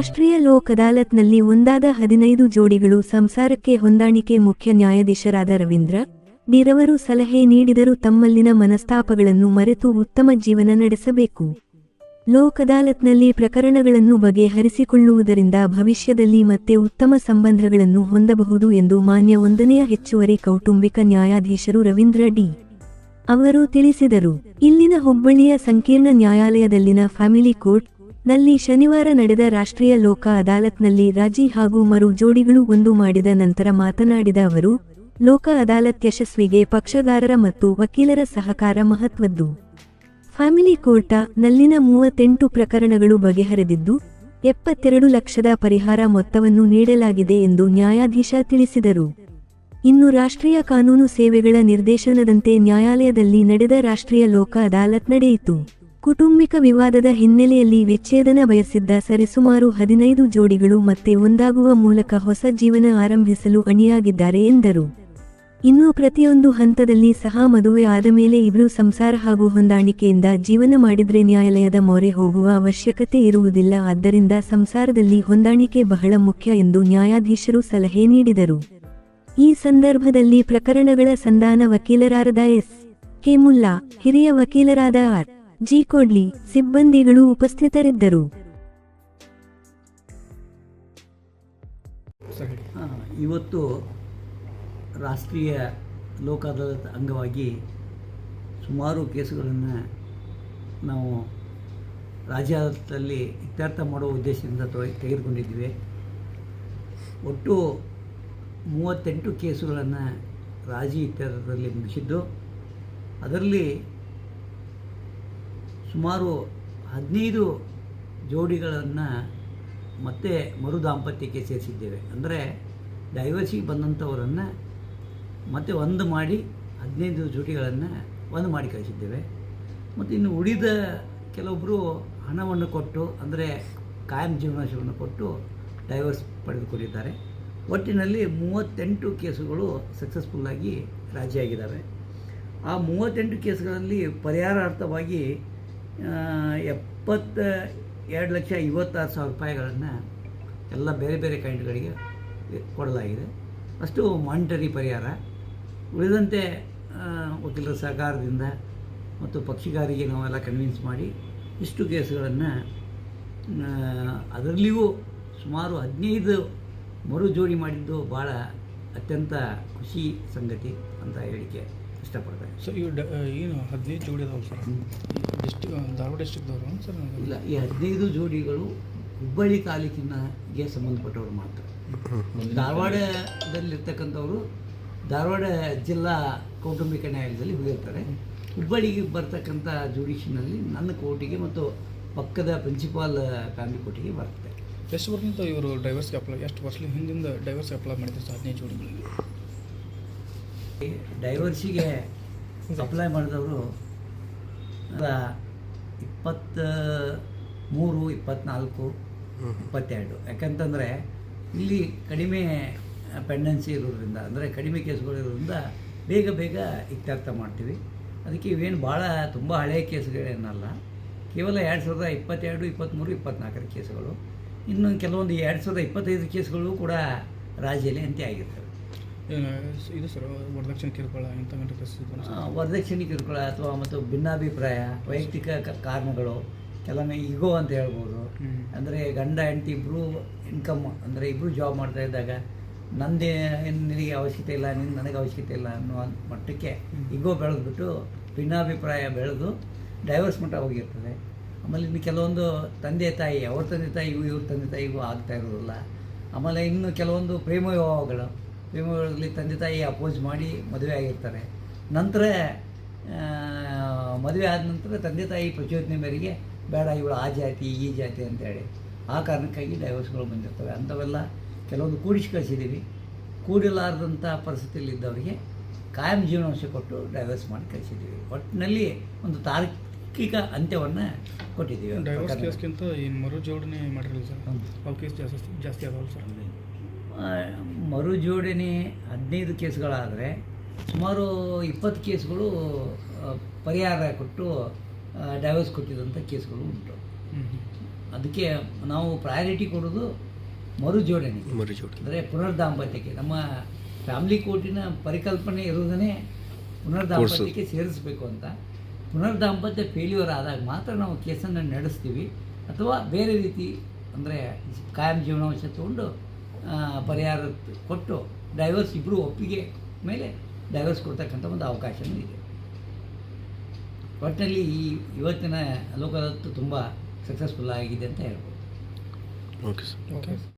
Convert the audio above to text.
ರಾಷ್ಟ್ರೀಯ ಲೋಕ್ ಅದಾಲತ್ನಲ್ಲಿ ಒಂದಾದ ಹದಿನೈದು ಜೋಡಿಗಳು ಸಂಸಾರಕ್ಕೆ ಹೊಂದಾಣಿಕೆ ಮುಖ್ಯ ನ್ಯಾಯಾಧೀಶರಾದ ರವೀಂದ್ರ ನೀರವರು ಸಲಹೆ ನೀಡಿದರು ತಮ್ಮಲ್ಲಿನ ಮನಸ್ತಾಪಗಳನ್ನು ಮರೆತು ಉತ್ತಮ ಜೀವನ ನಡೆಸಬೇಕು. ಲೋಕ್ ಅದಾಲತ್ನಲ್ಲಿ ಪ್ರಕರಣಗಳನ್ನು ಬಗೆಹರಿಸಿಕೊಳ್ಳುವುದರಿಂದ ಭವಿಷ್ಯದಲ್ಲಿ ಮತ್ತೆ ಉತ್ತಮ ಸಂಬಂಧಗಳನ್ನು ಹೊಂದಬಹುದು ಎಂದು ಮಾನ್ಯ ಒಂದನೆಯ ಹೆಚ್ಚುವರಿ ಕೌಟುಂಬಿಕ ನ್ಯಾಯಾಧೀಶರು ರವೀಂದ್ರ ಡಿ. ಅವರು ತಿಳಿಸಿದರು. ಇಲ್ಲಿನ ಹುಬ್ಬಳ್ಳಿಯ ಸಂಕೀರ್ಣ ನ್ಯಾಯಾಲಯದಲ್ಲಿನ ಫ್ಯಾಮಿಲಿ ಕೋರ್ಟ್ ನಲ್ಲಿ ಶನಿವಾರ ನಡೆದ ರಾಷ್ಟ್ರೀಯ ಲೋಕ ಅದಾಲತ್ನಲ್ಲಿ ರಾಜಿ ಹಾಗೂ ಮರು ಜೋಡಿಗಳು ಒಂದು ಮಾಡಿದ ನಂತರ ಮಾತನಾಡಿದ ಅವರು, ಲೋಕ ಅದಾಲತ್ ಯಶಸ್ವಿಗೆ ಪಕ್ಷಗಾರರ ಮತ್ತು ವಕೀಲರ ಸಹಕಾರ ಮಹತ್ವದ್ದು. ಫ್ಯಾಮಿಲಿ ಕೋರ್ಟ ನಲ್ಲಿನ ಮೂವತ್ತೆಂಟು ಪ್ರಕರಣಗಳು ಬಗೆಹರಿದಿದ್ದು, ಎಪ್ಪತ್ತೆರಡು ಲಕ್ಷದ ಪರಿಹಾರ ಮೊತ್ತವನ್ನು ನೀಡಲಾಗಿದೆ ಎಂದು ನ್ಯಾಯಾಧೀಶ ತಿಳಿಸಿದರು. ಇನ್ನು ರಾಷ್ಟ್ರೀಯ ಕಾನೂನು ಸೇವೆಗಳ ನಿರ್ದೇಶನದಂತೆ ನ್ಯಾಯಾಲಯದಲ್ಲಿ ನಡೆದ ರಾಷ್ಟ್ರೀಯ ಲೋಕ ಅದಾಲತ್ ನಡೆಯಿತು. ಕುಟುಂಬಿಕ ವಿವಾದದ ಹಿನ್ನೆಲೆಯಲ್ಲಿ ವಿಚ್ಛೇದನ ಬಯಸಿದ್ದ ಸರಿಸುಮಾರು ಹದಿನೈದು ಜೋಡಿಗಳು ಮತ್ತೆ ಒಂದಾಗುವ ಮೂಲಕ ಹೊಸ ಜೀವನ ಆರಂಭಿಸಲು ಅಣಿಯಾಗಿದ್ದಾರೆ ಎಂದರು. ಇನ್ನು ಪ್ರತಿಯೊಂದು ಹಂತದಲ್ಲಿ ಸಹ ಮದುವೆ ಆದ ಮೇಲೆ ಇಬ್ಬರು ಸಂಸಾರ ಹಾಗೂ ಹೊಂದಾಣಿಕೆಯಿಂದ ಜೀವನ ಮಾಡಿದರೆ ನ್ಯಾಯಾಲಯದ ಮೊರೆ ಹೋಗುವ ಅವಶ್ಯಕತೆ ಇರುವುದಿಲ್ಲ. ಆದ್ದರಿಂದ ಸಂಸಾರದಲ್ಲಿ ಹೊಂದಾಣಿಕೆ ಬಹಳ ಮುಖ್ಯ ಎಂದು ನ್ಯಾಯಾಧೀಶರು ಸಲಹೆ ನೀಡಿದರು. ಈ ಸಂದರ್ಭದಲ್ಲಿ ಪ್ರಕರಣಗಳ ಸಂಧಾನ ವಕೀಲರಾದ ಎಸ್ ಕೆ ಮುಲ್ಲಾ, ಹಿರಿಯ ವಕೀಲರಾದ ಆರ್. ಜಿ ಕೊಡ್ಲಿ. ಸಿಬ್ಬಂದಿಗಳು ಉಪಸ್ಥಿತರಿದ್ದರು. ಇವತ್ತು ರಾಷ್ಟ್ರೀಯ ಲೋಕ ಅಂಗವಾಗಿ ಸುಮಾರು ಕೇಸುಗಳನ್ನು ನಾವು ರಾಜ್ಯ ಇತ್ಯರ್ಥ ಮಾಡುವ ಉದ್ದೇಶದಿಂದ ತೊಗೆ- ತೆಗೆದುಕೊಂಡಿದ್ವಿ ಒಟ್ಟು ಮೂವತ್ತೆಂಟು ಕೇಸುಗಳನ್ನು ರಾಜಿ ಇತ್ಯರ್ಥದಲ್ಲಿ ಮುಗಿಸಿದ್ದು. ಅದರಲ್ಲಿ ಸುಮಾರು ಹದಿನೈದು ಜೋಡಿಗಳನ್ನು ಮತ್ತೆ ಮರು ದಾಂಪತ್ಯಕ್ಕೆ ಸೇರಿಸಿದ್ದೇವೆ. ಅಂದರೆ ಡೈವರ್ಸಿಗೆ ಬಂದಂಥವರನ್ನು ಮತ್ತೆ ಒಂದು ಮಾಡಿ ಹದಿನೈದು ಜೋಡಿಗಳನ್ನು ಒಂದು ಮಾಡಿ ಕಳಿಸಿದ್ದೇವೆ. ಮತ್ತು ಇನ್ನು ಉಳಿದ ಕೆಲವೊಬ್ಬರು ಹಣವನ್ನು ಕೊಟ್ಟು, ಅಂದರೆ ಕಾಯಂ ಜೀವನಾಂಶವನ್ನು ಕೊಟ್ಟು ಡೈವರ್ಸ್ ಪಡೆದುಕೊಂಡಿದ್ದಾರೆ. ಒಟ್ಟಿನಲ್ಲಿ ಮೂವತ್ತೆಂಟು ಕೇಸುಗಳು ಸಕ್ಸಸ್ಫುಲ್ಲಾಗಿ ರಾಜಿಯಾಗಿದ್ದಾವೆ. ಆ ಮೂವತ್ತೆಂಟು ಕೇಸುಗಳಲ್ಲಿ ಪರಿಹಾರಾರ್ಥವಾಗಿ ಎಪ್ಪತ್ತ, ಎರಡು ಲಕ್ಷ ಐವತ್ತಾರು ಸಾವಿರ ರೂಪಾಯಿಗಳನ್ನು ಎಲ್ಲ ಬೇರೆ ಬೇರೆ ಕೈಂಡ್ಗಳಿಗೆ ಕೊಡಲಾಗಿದೆ. ಅಷ್ಟು ಮಾನಿಟರಿ ಪರಿಹಾರ. ಉಳಿದಂತೆ ವಕೀಲರ ಸಹಕಾರದಿಂದ ಮತ್ತು ಪಕ್ಷಿಗಾರಿಗೆ ನಾವೆಲ್ಲ ಕನ್ವಿನ್ಸ್ ಮಾಡಿ ಇಷ್ಟು ಕೇಸುಗಳನ್ನು ಅದರಲ್ಲಿಯೂ ಸುಮಾರು ಹದಿನೈದು ಮರು ಜೋಡಿ ಮಾಡಿದ್ದು ಭಾಳ ಅತ್ಯಂತ ಖುಷಿ ಸಂಗತಿ ಅಂತ ಹೇಳಿಕೆ. ಇಷ್ಟಪಡ್ತೇನೆ. ಸರ್ ಇವು ಡ ಏನು ಹದಿನೈದು ಜೋಡಿ ಅದಾವೆ ಸರ್ ಡಿಸ್ಟಿಕ್ ಧಾರವಾಡ ಡಿಸ್ಟಿಕ್ದವರು ಸರ್ ಇಲ್ಲ ಈ ಹದಿನೈದು ಜೋಡಿಗಳು ಹುಬ್ಬಳ್ಳಿ ತಾಲೂಕಿನಗೆ ಸಂಬಂಧಪಟ್ಟವರು ಮಾತ್ರ. ಧಾರವಾಡದಲ್ಲಿರ್ತಕ್ಕಂಥವರು ಧಾರವಾಡ ಜಿಲ್ಲಾ ಕೌಟುಂಬಿಕ ನ್ಯಾಯಾಲಯದಲ್ಲಿ ಹೋಗಿರ್ತಾರೆ ಹುಬ್ಬಳ್ಳಿಗೆ ಬರ್ತಕ್ಕಂಥ ಜುಡಿಷಿನಲ್ಲಿ ನನ್ನ ಕೋರ್ಟಿಗೆ ಮತ್ತು ಪಕ್ಕದ ಪ್ರಿನ್ಸಿಪಾಲ್ ಫ್ಯಾಮಿಲಿ ಕೋರ್ಟಿಗೆ ಬರ್ತದೆ. ಎಷ್ಟು ವರ್ಷದಿಂದ ಇವರು ಡೈವರ್ಸ್ಗೆ ಅಪ್ಲೈ ಎಷ್ಟು ವರ್ಷ ಹಿಂದಿಂದ ಡೈವರ್ಸ್ಗೆ ಅಪ್ಲೈ ಮಾಡಿದ್ರು ಸರ್ ಹದಿನೈದು ಜೋಡಿಗಳಿಗೆ? ಡೈವರ್ಸಿಗೆ ಅಪ್ಲೈ ಮಾಡಿದವರು ಇಪ್ಪತ್ತ ಮೂರು ಇಪ್ಪತ್ತ್ನಾಲ್ಕು ಇಪ್ಪತ್ತೆರಡು. ಯಾಕಂತಂದರೆ ಇಲ್ಲಿ ಕಡಿಮೆ ಪೆಂಡೆನ್ಸಿ ಇರೋದ್ರಿಂದ ಅಂದರೆ ಕಡಿಮೆ ಕೇಸುಗಳಿರೋದ್ರಿಂದ ಬೇಗ ಬೇಗ ಇತ್ಯರ್ಥ ಮಾಡ್ತೀವಿ. ಅದಕ್ಕೆ ಇವೇನು ಭಾಳ ತುಂಬ ಹಳೆಯ ಕೇಸ್ಗಳೇನಲ್ಲ. ಕೇವಲ ಎರಡು ಸಾವಿರದ ಇಪ್ಪತ್ತೆರಡು ಇಪ್ಪತ್ತ್ಮೂರು ಇಪ್ಪತ್ತ್ನಾಲ್ಕರ ಕೇಸುಗಳು. ಇನ್ನು ಕೆಲವೊಂದು ಎರಡು ಸಾವಿರದ ಇಪ್ಪತ್ತೈದು ಕೇಸುಗಳು ಕೂಡ ರಾಜ್ಯದಲ್ಲಿ ಅಂತ್ಯ ಆಗಿರ್ತವೆ. ಇದು ಸರ್ ವರದಕ್ಷಿಣೆ ಕಿರುಕುಳ ಇಂಥ ವರದಕ್ಷಿಣೆ ಕಿರುಕುಳ ಅಥವಾ ಮತ್ತು ಭಿನ್ನಾಭಿಪ್ರಾಯ ವೈಯಕ್ತಿಕ ಕಾರಣಗಳು ಕೆಲವೊಮ್ಮೆ ಈಗೋ ಅಂತ ಹೇಳ್ಬೋದು. ಅಂದರೆ ಗಂಡ ಹೆಂಡತಿ ಇಬ್ಬರು ಇನ್ಕಮ್ ಅಂದರೆ ಇಬ್ಬರು ಜಾಬ್ ಮಾಡ್ತಾ ಇದ್ದಾಗ ನಂದೇ ನಿನಗೆ ಅವಶ್ಯಕತೆ ಇಲ್ಲ ನಿನ್ನ ನನಗೆ ಅವಶ್ಯಕತೆ ಇಲ್ಲ ಅನ್ನೋ ಮಟ್ಟಕ್ಕೆ ಈಗೋ ಬೆಳೆದ್ಬಿಟ್ಟು ಭಿನ್ನಾಭಿಪ್ರಾಯ ಬೆಳೆದು ಡೈವರ್ಸ್ ಮಟ್ಟ ಹೋಗಿರ್ತದೆ. ಆಮೇಲೆ ಇನ್ನು ಕೆಲವೊಂದು ತಂದೆ ತಾಯಿ ಅವ್ರ ತಂದೆ ತಾಯಿಗೂ ಇವ್ರ ತಂದೆ ತಾಯಿಗೂ ಆಗ್ತಾ ಇರೋದಿಲ್ಲ. ಆಮೇಲೆ ಇನ್ನು ಕೆಲವೊಂದು ಪ್ರೇಮ ವಿವಾಹಗಳು ವಿವಾಹದಲ್ಲಿ ತಂದೆ ತಾಯಿ ಅಪೋಸ್ ಮಾಡಿ ಮದುವೆ ಆಗಿರ್ತಾರೆ. ನಂತರ ಮದುವೆ ಆದ ನಂತರ ತಂದೆ ತಾಯಿ ಪ್ರಚೋದನೆ ಮೇರೆಗೆ ಬೇಡ ಇವಳು ಆ ಜಾತಿ ಈ ಜಾತಿ ಅಂತೇಳಿ. ಆ ಕಾರಣಕ್ಕಾಗಿ ಡೈವರ್ಸ್ಗಳು ಬಂದಿರ್ತವೆ. ಅಂಥವೆಲ್ಲ ಕೆಲವೊಂದು ಕೂಡಿಸಿ ಕಳಿಸಿದ್ದೀವಿ. ಕೂಡಿಲಾರದಂಥ ಪರಿಸ್ಥಿತಿಯಲ್ಲಿ ಇದ್ದವರಿಗೆ ಕಾಯಂ ಜೀವನಾಂಶ ಕೊಟ್ಟು ಡೈವರ್ಸ್ ಮಾಡಿ ಕಳಿಸಿದ್ದೀವಿ. ಒಟ್ಟಿನಲ್ಲಿ ಒಂದು ತಾರ್ಕಿಕ ಅಂತ್ಯವನ್ನು ಕೊಟ್ಟಿದ್ದೀವಿ. ಡೈವರ್ಸ್. ಕೇಸ್ಗಿಂತ ಈ ಮರು ಜೋಡಣೆ ಮಾಡಿರಲಿಲ್ಲ ಸರ್. ಅವು ಕೇಸ್ ಜಾಸ್ತಿ ಜಾಸ್ತಿ ಅದಾವಲ್ಲ ಸರ್? ಮರು ಜೋಡಣೆ ಹದಿನೈದು ಕೇಸ್ಗಳಾದರೆ ಸುಮಾರು ಇಪ್ಪತ್ತು ಕೇಸ್ಗಳು ಪರಿಹಾರ ಕೊಟ್ಟು ಡೈವರ್ಸ್ ಕೊಟ್ಟಿದ್ದಂಥ ಕೇಸ್ಗಳು ಉಂಟು. ಅದಕ್ಕೆ ನಾವು ಪ್ರಯಾರಿಟಿ ಕೊಡೋದು ಮರು ಜೋಡಣೆ. ಮರಿ ಜೋಡಿ ಅಂದರೆ ಪುನರ್ದಾಂಪತ್ಯಕ್ಕೆ. ನಮ್ಮ ಫ್ಯಾಮಿಲಿ ಕೋರ್ಟಿನ ಪರಿಕಲ್ಪನೆ ಇರೋದನ್ನೇ ಪುನರ್ದಾಂಪತ್ಯಕ್ಕೆ ಸೇರಿಸಬೇಕು ಅಂತ. ಪುನರ್ದಾಂಪತ್ಯ ಫೇಲ್ಯೂರ್ ಆದಾಗ ಮಾತ್ರ ನಾವು ಕೇಸನ್ನು ನಡೆಸ್ತೀವಿ. ಅಥವಾ ಬೇರೆ ರೀತಿ ಅಂದರೆ ಕಾಯಂ ಜೀವನಾಂಶ ತಗೊಂಡು ಪರಿಹಾರ ಕೊಟ್ಟು ಡೈವರ್ಸ್ ಇಬ್ಬರು ಒಪ್ಪಿಗೆ ಮೇಲೆ ಡೈವರ್ಸ್ ಕೊಡ್ತಕ್ಕಂಥ ಒಂದು ಅವಕಾಶವೂ ಇದೆ. ಒಟ್ಟಿನಲ್ಲಿ ಈ ಇವತ್ತಿನ ಲೋಕದತ್ತು ತುಂಬ ಸಕ್ಸಸ್ಫುಲ್ ಆಗಿದೆ ಅಂತ ಹೇಳ್ಬೋದು. Okay sir okay